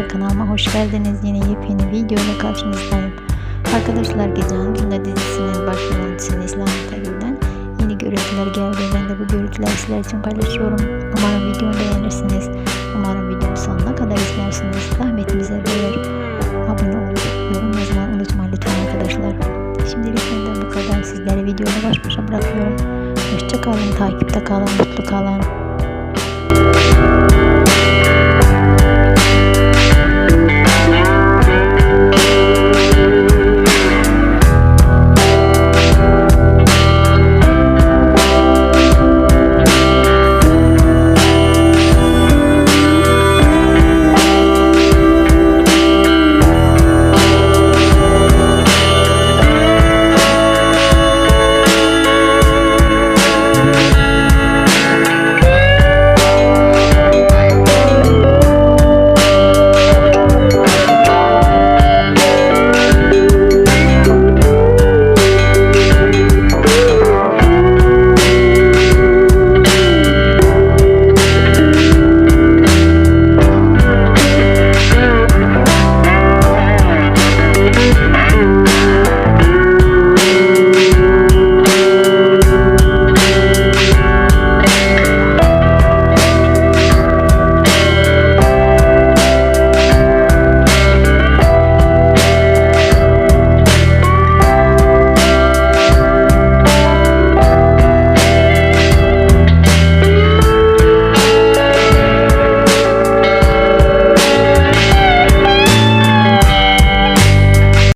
arkadaşlar kanalıma hoş geldiniz. Yine yepyeni video ile karşınızdayım. Arkadaşlar Gece Hanım'la dizisinin başrolünün İslamiyet'e giden yeni görüntüler geldi. Ben de bu görüntüleri sizler için paylaşıyorum. Umarım videomu beğenirsiniz. Umarım videomu sonuna kadar izlersiniz. Zahmetinize değer. Abone olup yorum yazmayı unutmayın lütfen arkadaşlar. Şimdilik benden bu kadar. Sizleri videoyla baş başa bırakıyorum. Hoşçakalın, takipte kalın, mutlu kalın.